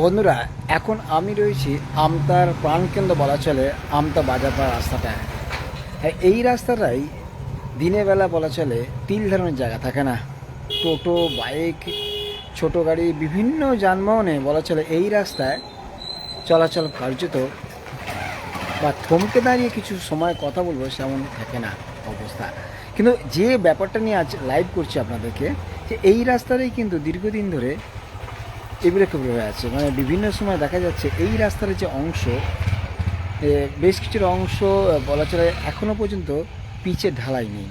বন্ধুরা, এখন আমি রয়েছি আমতার প্রাণকেন্দ্র বলা চলে আমতা বাজারপাড়া রাস্তাটা হ্যাঁ এই রাস্তাটাই দিনের বেলা বলা চলে তিল ধরনের জায়গা থাকে না। টোটো, বাইক, ছোট গাড়ি, বিভিন্ন যানবাহনে বলা চলে এই রাস্তায় চলাচল কার্যত বা থমকে দাঁড়িয়ে কিছু সময় কথা বলব সেমন থাকে না অবস্থা। কিন্তু যে ব্যাপারটা নিয়ে আজ লাইভ করছি আপনাদেরকে, যে এই রাস্তাটাই কিন্তু দীর্ঘদিন ধরে এবড়ে হয়ে আছে মানে বিভিন্ন সময় দেখা যাচ্ছে এই রাস্তার যে অংশ বেশ কিছুটা অংশ বলা চলে এখনও পর্যন্ত পিচে ঢালাই নেই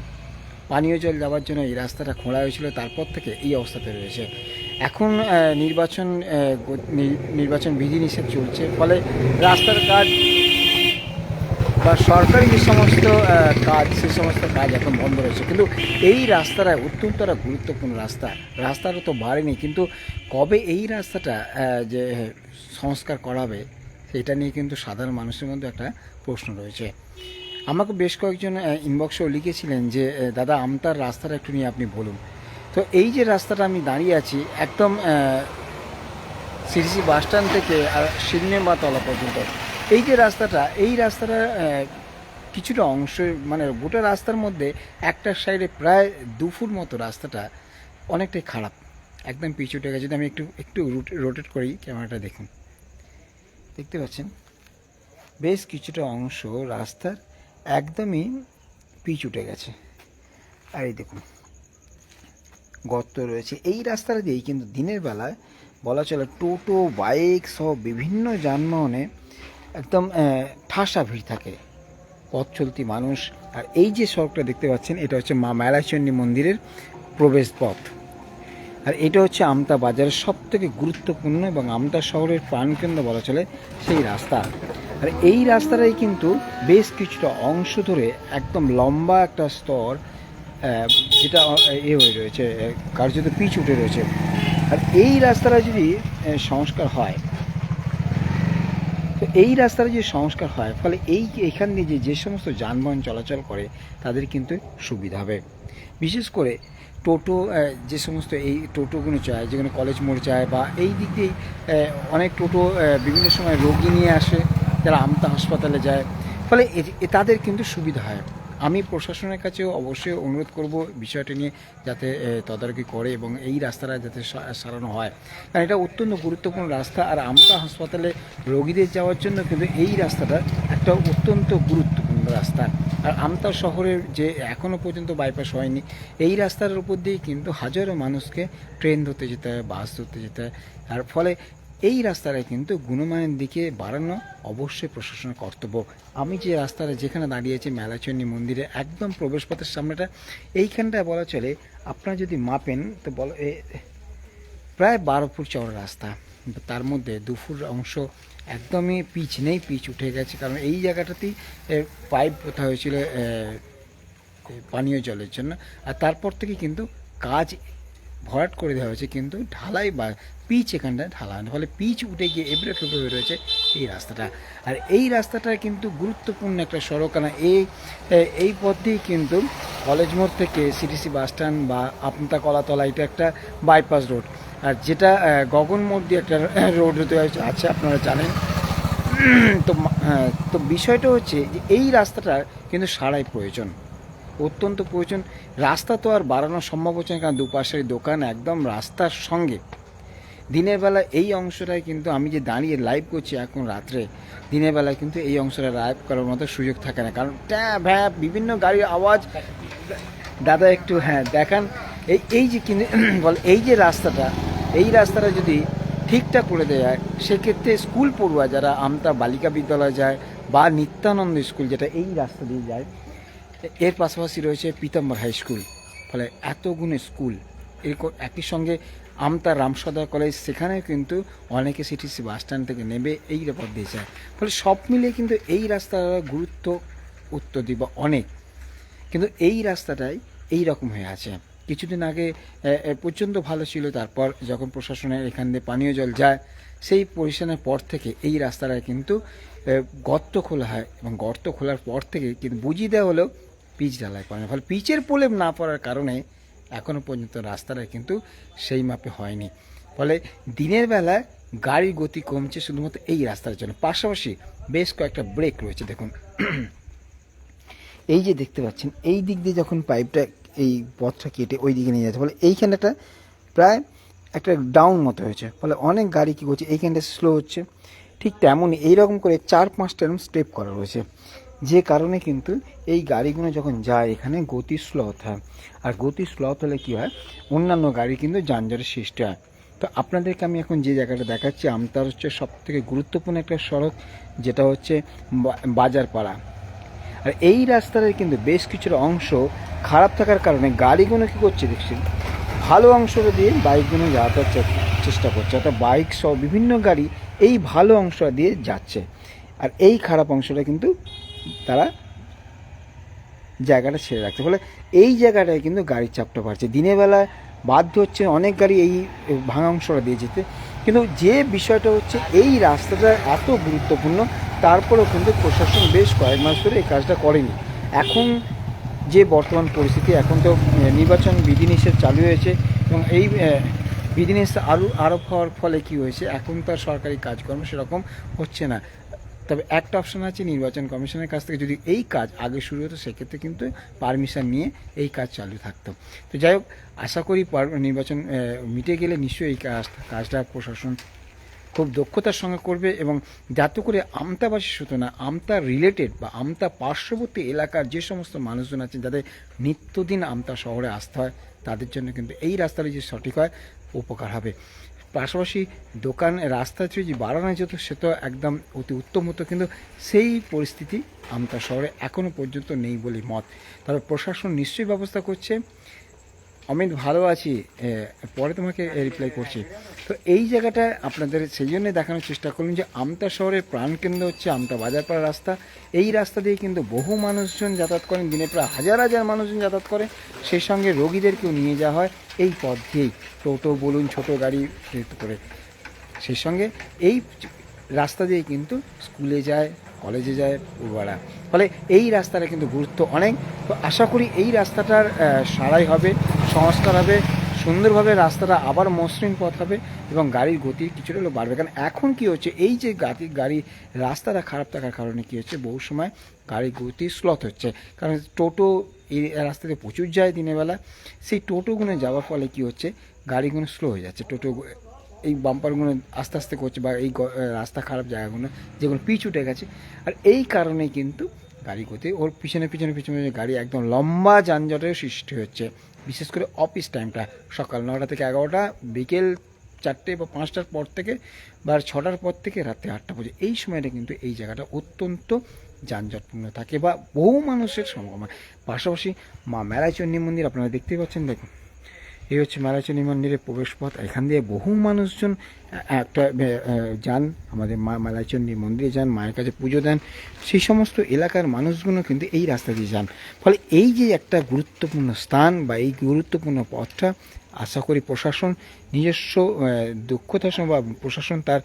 পানীয় জল যাওয়ার জন্য এই রাস্তাটা খোঁড়া হয়েছিল, তারপর থেকে এই অবস্থাতে রয়েছে। এখন নির্বাচন নির্বাচন বিধিনিষেধ চলছে, ফলে রাস্তার কাজ বা সরকারি যে সমস্ত কাজ, সে সমস্ত কাজ এখন বন্ধ রয়েছে। কিন্তু এই রাস্তাটা অত্যন্ত একটা গুরুত্বপূর্ণ রাস্তা। রাস্তাটা তো বাড়েনি, কিন্তু কবে এই রাস্তাটা যে সংস্কার করাবে, সেটা নিয়ে কিন্তু সাধারণ মানুষের মধ্যে একটা প্রশ্ন রয়েছে। আমাকে বেশ কয়েকজন ইনবক্সেও লিখেছিলেন যে দাদা, আমতার রাস্তাটা একটু নিয়ে আপনি বলুন। তো এই যে রাস্তাটা আমি দাঁড়িয়ে আছি, একদম সিরিসি বাস স্ট্যান্ড থেকে আর সিনেমা তলা পর্যন্ত এই যে রাস্তাটা, এই রাস্তাটা কিছুটা অংশ মানে গোটা রাস্তার মধ্যে একটা সাইডে প্রায় দু ফুট মতো রাস্তাটা অনেকটাই খারাপ। একদম পিছু গেছে যদি আমি একটু একটু রোটেট করি ক্যামেরাটা দেখুন। দেখতে পাচ্ছেন? বেশ কিছুটা অংশ রাস্তার একদমই পিচ উঠে গেছে আর এই দেখুন, গর্ত রয়েছে। এই রাস্তাটা দিয়েই কিন্তু দিনের বেলায় বলা চলে টোটো, বাইক সহ বিভিন্ন যানবাহনে একদম ঠাসা ভিড় থাকে। পথ চলতি মানুষ। আর এই যে সড়কটা দেখতে পাচ্ছেন, এটা হচ্ছে মা মেলাচণ্ডী মন্দিরের প্রবেশ পথ আর এটা হচ্ছে আমতা বাজারের সব থেকে গুরুত্বপূর্ণ এবং আমতা শহরের প্রাণকেন্দ্র বলা চলে সেই রাস্তা। আর এই রাস্তাটাই কিন্তু বেশ কিছুটা অংশ ধরে একদম লম্বা একটা স্তর যেটা এ হয়ে রয়েছে কার্যত পিচ উঠে রয়েছে। আর এই রাস্তাটা যদি সংস্কার হয় এই রাস্তার যে সংস্কার হয়, ফলে এই এখান দিয়ে যে সমস্ত যানবাহন চলাচল করে, তাদের কিন্তু সুবিধা হবে। বিশেষ করে টোটো যে সমস্ত এই টোটোগুলো চায় যেগুলো কলেজ মোড় চায়, বা এই দিক দিয়েই অনেক টোটো বিভিন্ন সময় রোগী নিয়ে আসে, যারা আমতা হাসপাতালে যায়, ফলে তাদের কিন্তু সুবিধা হয়। আমি প্রশাসনের কাছেও অবশ্যই অনুরোধ করব বিষয়টি নিয়ে যাতে তদারকি করে এবং এই রাস্তাটা যাতে সারানো হয়। কারণ এটা অত্যন্ত গুরুত্বপূর্ণ রাস্তা আর আমতা হাসপাতালে রোগীদের যাওয়ার জন্য কিন্তু এই রাস্তাটা একটা অত্যন্ত গুরুত্বপূর্ণ রাস্তা। আর আমতা শহরের যে এখনও পর্যন্ত বাইপাস হয়নি, এই রাস্তার উপর দিয়ে কিন্তু হাজারো মানুষকে ট্রেন ধরতে যেতে হয় বাস ধরতে যেতে হয়। আর ফলে এই রাস্তাটা কিন্তু গুণমানের দিকে বাড়ানো অবশ্যই প্রশাসনের কর্তব্য। আমি যে রাস্তাটা যেখানে দাঁড়িয়েছি মেলাচন্ডী মন্দিরে একদম প্রবেশপথের সামনেটা, এইখানটায় বলা চলে, আপনারা যদি মাপেন, তো বল প্রায় বারো ফুট চওড়া রাস্তা। তার মধ্যে দু ফুট অংশ একদমই পিচ নেই, পিচ উঠে গেছে। কারণ এই জায়গাটাতেই পাইপ পোতা হয়েছিল পানীয় জলের জন্য। আর তারপর থেকে কিন্তু কাজ ভরাট করে দেওয়া হয়েছে, কিন্তু ঢালাই বা পিচ এখানটায় ঢালা ফলে পিচ উঠে গিয়ে এবড়ে হয়ে রয়েছে এই রাস্তাটা। আর এই রাস্তাটা কিন্তু গুরুত্বপূর্ণ একটা সড়ক কারণ এই এই পথ দিয়ে কিন্তু কলেজ মোড় থেকে সিটিসি বাস স্ট্যান্ড বা আপনতা কলাতলা এটা একটা বাইপাস রোড। আর যেটা গগন মোড় দিয়ে একটা রোড আছে আপনারা জানেন। তো হ্যাঁ, তো বিষয়টা হচ্ছে যে এই রাস্তাটা কিন্তু সারাই প্রয়োজন। অত্যন্ত প্রয়োজন। রাস্তা তো আর বাড়ানো সম্ভব হচ্ছে না। কারণ দুপাশের দোকান একদম রাস্তার সঙ্গে। দিনের বেলা এই অংশটায় কিন্তু আমি যে দাঁড়িয়ে লাইভ করছি এখন রাত্রে, দিনের বেলায় কিন্তু এই অংশটা লাইভ করার মতো সুযোগ থাকে না। কারণ ট্যা, ভ্যা, বিভিন্ন গাড়ির আওয়াজ। দাদা একটু হ্যাঁ দেখান। এই এই যে কিন্তু, বল, এই যে রাস্তাটা, এই রাস্তাটা যদি ঠিকঠাক করে দেওয়া হয়, সেক্ষেত্রে স্কুল পড়ুয়া যারা আমতা বালিকা বিদ্যালয় যায় বা নিত্যানন্দ স্কুল যেটা এই রাস্তা দিয়ে যায়, এর পাশাপাশি রয়েছে পীতাম্বর হাই স্কুল। ফলে এতগুলো স্কুল। এর একই সঙ্গে আমতা রামসদা কলেজ, সেখানে কিন্তু অনেকে সিটিসি বাস স্ট্যান্ড থেকে নেবে, এই পথ দিয়ে যায় ফলে সব মিলিয়ে কিন্তু এই রাস্তার গুরুত্ব উত্তর দিবা অনেক। কিন্তু এই রাস্তাটাই এই রকম হয়ে আছে। কিছুদিন আগে প্রচণ্ড ভালো ছিল, তারপর যখন প্রশাসনের এখান দিয়ে পানীয় জল যায়, সেই পরিশানের পর থেকে এই রাস্তাটা কিন্তু গর্ত খোলা হয় এবং গর্ত খোলার পর থেকে কিন্তু বুঝিয়ে দেওয়া হলেও পিচ ঢালাই করে না। ফলে পিচের প্রলেপ না পড়ার কারণে এখনও পর্যন্ত রাস্তাটা কিন্তু সেই মাপে হয়নি। ফলে দিনের বেলায় গাড়ির গতি কমছে শুধুমাত্র এই রাস্তার জন্য। পাশাপাশি বেশ কয়েকটা ব্রেক রয়েছে, দেখুন। এই যে দেখতে পাচ্ছেন, এই দিক দিয়ে যখন পাইপটা এই পথটা কেটে ওই দিকে নিয়ে যাচ্ছে, ফলে এইখানে একটা প্রায় একটা ডাউন মতো হয়েছে। ফলে অনেক গাড়ি কী করছে এইখানটা স্লো হচ্ছে। ঠিক তেমনই এইরকম করে চার পাঁচটা এরকম স্টেপ করা রয়েছে। যে কারণে কিন্তু এই গাড়িগুলো যখন যায়, এখানে গতি স্লথ হয়। আর গতি স্লথ হলে কী হয়? অন্যান্য গাড়ি কিন্তু যানজটের সৃষ্টি হয়। তো আপনাদেরকে আমি এখন যে জায়গাটা দেখাচ্ছি, আমতার হচ্ছে সব থেকে গুরুত্বপূর্ণ একটা সড়ক, যেটা হচ্ছে বাজারপাড়া। আর এই রাস্তার কিন্তু বেশ কিছুটা অংশ খারাপ থাকার কারণে গাড়িগুলো কী করছে দেখছি ভালো অংশটা দিয়ে বাইকগুলো যাতায়াত চেষ্টা করছে। অর্থাৎ বাইক সহ বিভিন্ন গাড়ি এই ভালো অংশটা দিয়ে যাচ্ছে। আর এই খারাপ অংশটা কিন্তু তারা জায়গাটা ছেড়ে রাখছে। ফলে এই জায়গাটায় কিন্তু গাড়ির চাপটা বাড়ছে। দিনের বেলায় বাধ্য হচ্ছে অনেক গাড়ি এই ভাঙা অংশটা দিয়ে যেতে। কিন্তু যে বিষয়টা হচ্ছে এই রাস্তাটা এত গুরুত্বপূর্ণ, তারপরেও কিন্তু প্রশাসন বেশ কয়েক মাস ধরে এই কাজটা করেনি। এখন যে বর্তমান পরিস্থিতি, এখন তো নির্বাচন বিধিনিষেধ চালু হয়েছে এবং এই বিধিনিষেধ আরও আরোপ হওয়ার ফলে কি হয়েছে? এখন তো আর সরকারি কাজকর্ম সেরকম হচ্ছে না। তবে একটা অপশন আছে নির্বাচন কমিশনের কাছ থেকে যদি এই কাজ আগে শুরু হতো, সেক্ষেত্রে কিন্তু পারমিশন নিয়ে এই কাজ চালু থাকতো। তো যাই হোক, আশা করি নির্বাচন মিটে গেলে নিশ্চয়ই এই কাজ, কাজটা প্রশাসন খুব দক্ষতার সঙ্গে করবে এবং যাতে করে আমতাবাসী শুধু না আমতা রিলেটেড বা আমতা পার্শ্ববর্তী এলাকার যে সমস্ত মানুষজন আছেন, যাদের নিত্যদিন আমতা শহরে আসতে হয়, তাদের জন্য কিন্তু এই রাস্তাটা যে সঠিক হয়, উপকার হবে। পাশাপাশি দোকান, রাস্তা যদি বাড়ানো যেত সে তো একদম অতি উত্তম হতো। কিন্তু সেই পরিস্থিতি আমতা শহরে এখনও পর্যন্ত নেই বলে মত। তবে প্রশাসন নিশ্চয়ই ব্যবস্থা করছে। অমিত, ভালো আছি। পরে তোমাকে রিপ্লাই করছি। তো এই জায়গাটায় আপনাদের সেই জন্য দেখানোর চেষ্টা করলাম যে আমতা শহরের প্রাণকেন্দ্র হচ্ছে আমতা বাজারপাড়া রাস্তা। এই রাস্তা দিয়ে কিন্তু বহু মানুষজন যাতায়াত করেন, দিনে প্রায় হাজার হাজার মানুষজন যাতায়াত করে। সেই সঙ্গে রোগীদেরকেও নিয়ে যাওয়া হয় এই পথ দিয়েই। টোটো, বলুন, ছোট গাড়ি করে। সেই সঙ্গে এই রাস্তা দিয়ে কিন্তু স্কুলে যায়, কলেজে যায় পড়ুয়ারা। ফলে এই রাস্তাটা কিন্তু গুরুত্ব অনেক। তো আশা করি এই রাস্তাটার সারাই হবে, সংস্কার হবে, সুন্দরভাবে রাস্তাটা আবার মসৃণ পথ হবে এবং গাড়ির গতি কিছুটা হলেও বাড়বে। কারণ এখন কি হচ্ছে, এই যে গাড়ি গাড়ি, রাস্তাটা খারাপ থাকার কারণে কি হচ্ছে, বহু সময় গাড়ির গতি স্লথ হচ্ছে। কারণ টোটো এই রাস্তাতে প্রচুর যায় দিনের বেলা। সেই টোটোগুলো যাওয়ার ফলে কি হচ্ছে গাড়িগুলো স্লো হয়ে যাচ্ছে। টোটো এই বাম্পারগুলো আস্তে আস্তে করছে বা এই রাস্তা খারাপ জায়গাগুলো যেগুলো পিচ উঠে গেছে। আর এই কারণেই কিন্তু গাড়ি গতি ওর পিছনে পিছনে পিছনে গাড়ি একদম লম্বা যানজটের সৃষ্টি হচ্ছে। বিশেষ করে অফিস টাইমটা সকাল নটা থেকে এগারোটা, বিকেল চারটে বা পাঁচটার পর থেকে বা ছটার পর থেকে রাত্রে আটটা পর্যন্ত। এই সময়টা কিন্তু এই জায়গাটা অত্যন্ত যানজটপূর্ণ থাকে বা বহু মানুষের সমাগম পাশাপাশি মা মেলাচন্ডী মন্দির আপনারা দেখতেই পাচ্ছেন, দেখুন। এই হচ্ছে মেলাচন্ডী মন্দিরের প্রবেশপথ। এখান দিয়ে বহু মানুষজন, একটা যান, আমাদের মা মেলাচন্ডী মন্দিরে যান, মায়ের কাছে পুজো দেন। সেই সমস্ত এলাকার মানুষগুলো কিন্তু এই রাস্তা দিয়ে যান। ফলে এই যে একটা গুরুত্বপূর্ণ স্থান বা এই গুরুত্বপূর্ণ পথটা, আশা করি প্রশাসন, নিজস্ব দক্ষতা বা প্রশাসন তার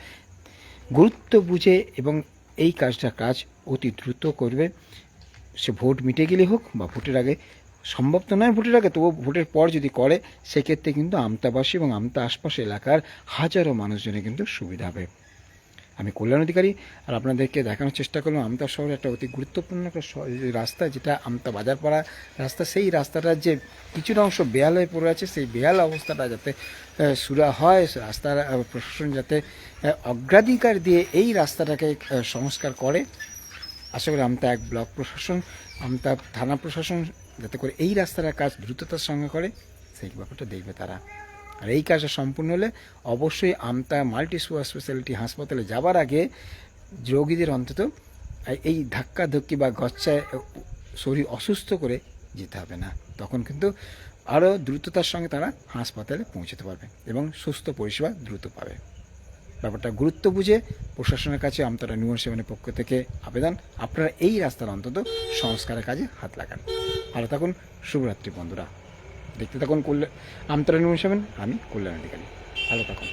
গুরুত্ব বুঝে এবং এই কাজটা কাজ অতি দ্রুত করবে। সে ভোট মিটে গেলে হোক বা ভোটের আগে সম্ভব তো নয় ভোটের আগে, তবুও ভোটের পর যদি করে, সেক্ষেত্রে কিন্তু আমতাবাসী এবং আমতা আশপাশ এলাকার হাজারো মানুষজনের কিন্তু সুবিধা হবে। আমি কল্যাণ অধিকারী, আর আপনাদেরকে দেখানোর চেষ্টা করলাম, আমতা শহরে একটা অতি গুরুত্বপূর্ণ একটা রাস্তা, যেটা আমতা বাজারপাড়া রাস্তা, সেই রাস্তাটার যে কিছুটা অংশ বেহাল হয়ে পড়ে আছে, সেই বেহাল অবস্থাটা যাতে সুরা হয় রাস্তার প্রশাসন যাতে অগ্রাধিকার দিয়ে এই রাস্তাটাকে সংস্কার করে। আশা করি আমতা এক ব্লক প্রশাসন, আমতা থানা প্রশাসন যাতে করে এই রাস্তার কাজ দ্রুততার সঙ্গে করে, সেই ব্যাপারটা দেখবে তারা। আর এই কাজটা সম্পূর্ণ হলে অবশ্যই আমতা মাল্টি সুপার স্পেশালিটি হাসপাতালে যাবার আগে রোগীদের অন্তত এই- ধাক্কা ধক্কি বা গচ্ছায় শরীর অসুস্থ করে যেতে হবে না। তখন কিন্তু আরও দ্রুততার সঙ্গে তারা হাসপাতালে পৌঁছতে পারবে এবং সুস্থ পরিষেবা দ্রুত পাবে। ব্যাপারটা গুরুত্ব বুঝে প্রশাসনের কাছে আমতারা নিউন সেভেনের পক্ষ থেকে আবেদন। আপনারা এই রাস্তার অন্তত সংস্কারের কাজে হাত লাগান। ভালো থাকুন শুভরাত্রি বন্ধুরা। দেখতে থাকুন কল্যাণ আমতলা সেভেন আমি কল্যাণ অধিকারী। ভালো থাকুন।